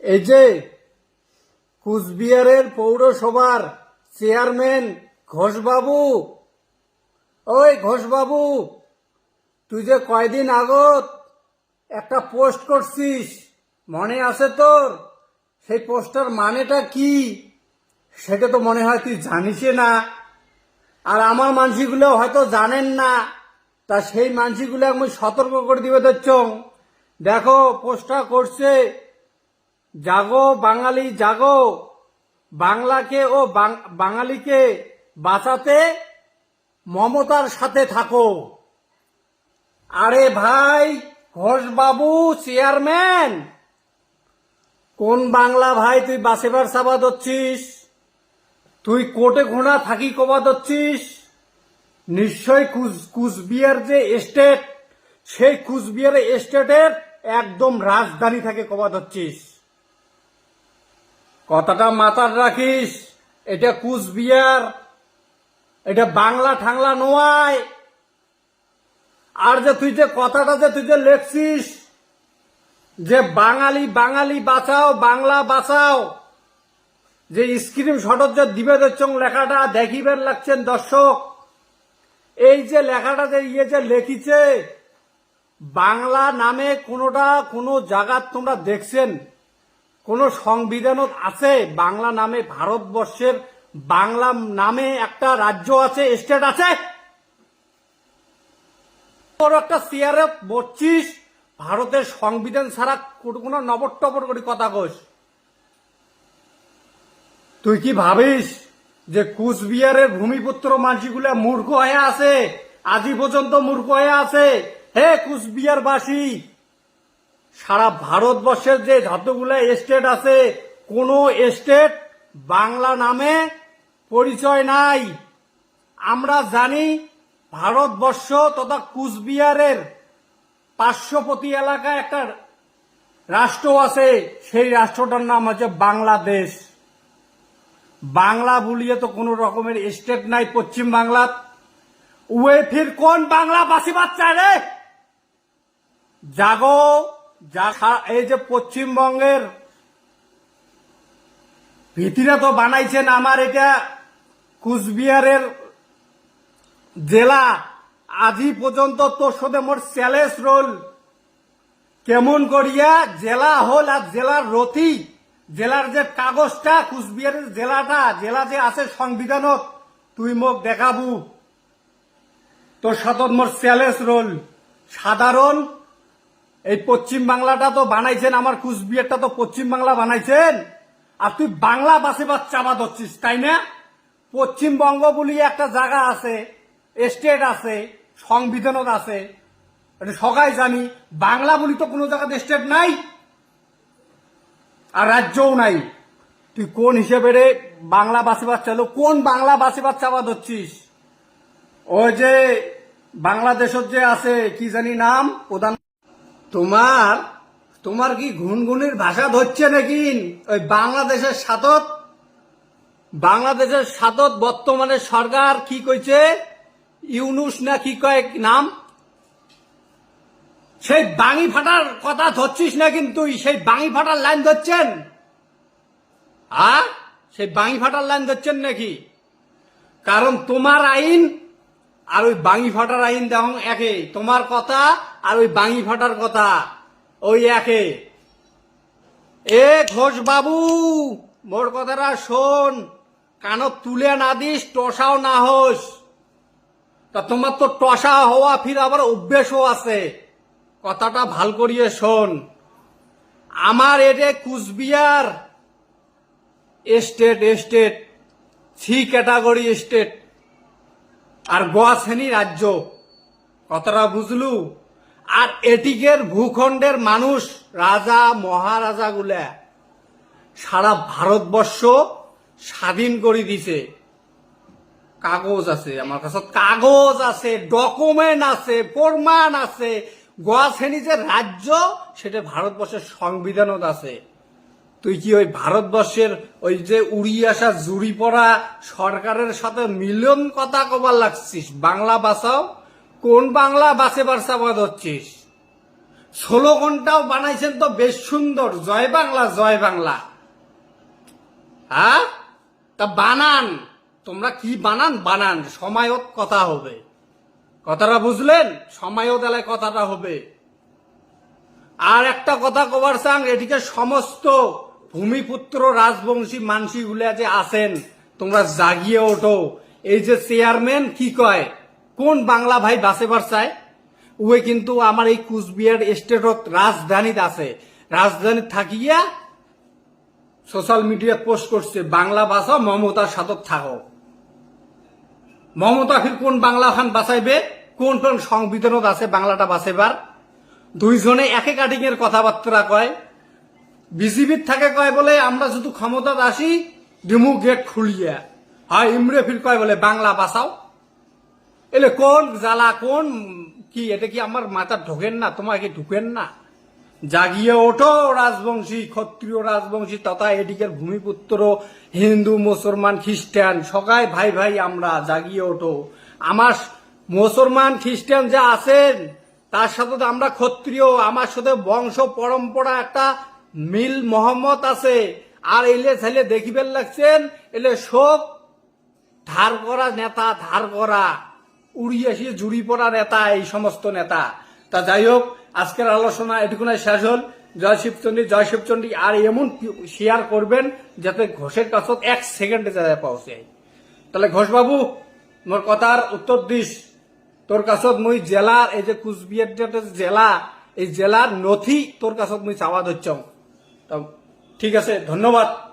এই যে কুচবিহারের পৌরসভার চেয়ারম্যান ঘোষবাবু, ওই ঘোষবাবু, তুই যে কয়দিন আগত একটা পোস্ট করছিস, মনে আছে তোর? সেই পোস্টার মানেটা কি? সেটা তো মনে হয় তুই জানিস না। আর আমার মানসিগুলো হয়তো জানেন না। তা সেই মানসিগুলো আমি সতর্ক করে দিবে দেখো, পোস্টটা করছে জাগো বাঙালি, জাগো। বাংলাকে ও বাঙালিকে বাঁচাতে মমতার সাথে থাকো। আরে ভাই, ঘোষবাবু, চেয়ারম্যান, কোন বাংলা ভাই তুই বাসেবার সাবাদ হচ্ছিস তুই কোটে ঘোড়া থাকি কবাদ হচ্ছিস নিশ্চয় কুচ- কুচবিহার যে এস্টেট সেই কুচবিহার এস্টেটের একদম রাজধানী থাকে কবাদ হচ্ছিস কথাটা মাথার রাখিস। এটা কুচবিহার, এটা বাংলা ঠাংলা নয় আর যে তুই যে কথাটা যে তুই যে লেখছিস, যে বাঙালি বাঙালি বাঁচাও, বাংলা বাঁচাও, যে স্ক্রিন শটত যে দিবে দেখছং লেখাটা দেখিবেন লাগছেন দর্শক, এই যে লেখাটা যে ইয়ে যে লেখিছে, বাংলা নামে কোনোটা কোনো জায়গার তোমরা দেখছেন। কোন সংবিধানত আছে, বাংলা নামে, ভারতবর্ষের বাংলা নামে একটা রাজ্য আছে, স্টেট আছে? তোর একটা চেয়ারে বসছিস ভারতের সংবিধান ছাড়া কোনো নবর টবর করে কথা কোস তুই কি ভাবিস যে কুচবিহারের ভূমিপুত্র মানসিগুলা মূর্খ হয়ে আছে? আজি পর্যন্ত মূর্খ হয়ে আছে। হে কুচবিহারবাসী সারা ভারতবর্ষের যে যতগুলো স্টেট আছে, কোন স্টেট বাংলা নামে পরিচয় নাই। আমরা জানি ভারতবর্ষ তথা কুচবিহারের পার্শ্ববর্তী এলাকায় একটা রাষ্ট্র আছে, সেই রাষ্ট্রটার নাম হচ্ছে বাংলাদেশ। বাংলা বলিয়ে তো কোনো রকমের স্টেট নাই পশ্চিম বাংলাত উয়ে ফির কোন বাংলা বাসি বাচ্চা রে? জাগো। যা এই যে পশ্চিমবঙ্গের ভিতিরা তো বানাইছেন আমার এটা কুচবিহারের জেলা। আজি পর্যন্ত তোর সাথে মোর চ্যালেঞ্জ রোল কেমন করিয়া জেলা হল আর জেলার রথি জেলার যে কাগজটা, কুচবিহারের জেলাটা, জেলা যে আছে সংবিধানত, তুই মোক দেখাবু। তোর সাথে মোর চ্যালেঞ্জ রোল সাধারণ এই পশ্চিম বাংলাটা তো বানাইছেন, আমার কুচবিহারটা তো পশ্চিম বাংলা বানাইছেন। আর তুই বাংলা বাসে বা চাপা ধরছিস, তাই না? পশ্চিমবঙ্গ বলি একটা জায়গা আছে স্টেট আছে, সংবিধানত আছে। সবাই জানি, বাংলা বলি তো কোনো জায়গাতে স্টেট নাই। আর রাজ্যও নাই। তুই কোন হিসেবে রে বাংলা বাসে বাচ্চা হলো কোন বাংলা বাসে বাচ্চা আবাদ হচ্ছিস ওই যে বাংলাদেশত যে আছে, কি জানি নাম? প্রধান তোমার তোমার কি ঘুনঘুনির ভাষা ধরছে নাকি? ওই বাংলাদেশের সাতত? বাংলাদেশের সাতত বর্তমানে সরকার কি কইছে? ইউনুস না কি কয়েক নাম? সেই বাঙি ফাটার কথা ধরছিস না কিন্তু সেই বাঙি ফাটার লাইন ধরছেন? আ? সেই বাঙি ফাটার লাইন ধরছেন নাকি? কারণ তোমার আইন আর ওই বাঙি ফাটার আইন দেখো একে। তোমার কথা আর ওই বাঙি ফাটার কথা। ওই একে। এ ঘোষ বাবু মোর কথাটা শোন। কানত তুলে না দিস, টসাও না হোস। তা তোমার তো টসা হওয়া ফির আবার অভ্যেসও আছে। কথাটা ভালো করিয়ে শোন। আমার এটে Cooch Behar state state C category state আর গোয়া শ্রেণি রাজ্য, কতটা বুঝলু? আর এটিকের ভূখণ্ডের মানুষ রাজা মহারাজা গুলা সারা ভারতবর্ষ স্বাধীন করে দিছে। কাগজ আছে আমার কাছে, কাগজ আছে ডকুমেন্ট আছে, প্রমাণ আছে। গোয়া শ্রেণি যে রাজ্য, সেটা ভারতবর্ষের সংবিধানত আছে। তুই কি ওই ভারতবর্ষের ওই যে উড়ি আসা জুড়ি পড়া সরকারের সাথে মিলন কথা কবার লাগছিস? বাংলা বাঁচাও। কোন বাংলা বাসে বাসাবাদ হচ্ছিস? ষোলো ঘন্টাও বানাইছেন তো বেশ সুন্দর। জয় বাংলা জয় বাংলা। হ্যাঁ? তা বানান। তোমরা কি বানান? বানান। সময়ত কথা হবে। কথাটা বুঝলেন? সময়ত এলায় কথাটা হবে। আর একটা কথা কবার চাং এটিকে সমস্ত ভূমিপুত্র রাজবংশী মানসি গুলা যে আছেন, তোমরা জাগিয়ে ওঠো। এই যে চেয়ারম্যান কি কয়? কোন বাংলা ভাই বাঁচেবার চায় উয়ে কিন্তু আমার এই কুচবিহার স্টেটত রাজধানীত আছে। রাজধানীত থাকিয়া সোশ্যাল মিডিয়াত পোস্ট করছে, বাংলা ভাষা মমতার সাথে থাকো। মমতা ফির কোন বাংলা খান বাঁচাইবে কোন সংবিধানত আছে বাংলাটা বাঁচাইবার দুইজনে একে কাটিং এর কথাবার্তা কয়। বিজেপির থাকে কয় বলে, আমরা শুধু ক্ষমতাত আসি, ডিমু গেট খুলিয়া। হয় ইমরে ফির কয় বলে, বাংলা বাঁচাও। এলে কোন জ্বালা, কোন কি, এটা কি আমার মাথা ঢোকেন না তোমার কি ঢুকেন না? জাগিয়ে ওঠো, রাজবংশী, ক্ষত্রিয় রাজবংশী, তথা এদিকের ভূমিপুত্র, হিন্দু, মুসলমান, খ্রিস্টান, সবাই ভাই ভাই আমরা জাগিয়ে ওঠো। আমার মুসলমান, খ্রিস্টান যা আছেন, তার সাথে আমরা ক্ষত্রিয়, আমার সাথে বংশ পরম্পরা একটা মিল মোহাম্মদ আছে, আর এলে ছেলে দেখিবেন লাগছেন, এলে সব ধার করা নেতা, ধার করা উড়ি আসিয়ে জুড়ি পড়া নেতা, এই সমস্ত নেতা। তা যাই হোক, আজকের আলোচনা এটুকুনে শেষ হল। জয় শিবচন্ডী জয় শিবচন্ডী, আর এমন শেয়ার করবেন যাতে ঘোষের কাছে এক সেকেন্ডে যায় পৌঁছে। তাহলে ঘোষবাবু, মোর কথার উত্তর দিস। তোর কাছত মুই জেলার, এই যে কুচবিহার জেলা এই জেলার নথি তোর কাছত মুই চাওয়া ধরছ ঠিক আছে ধন্যবাদ।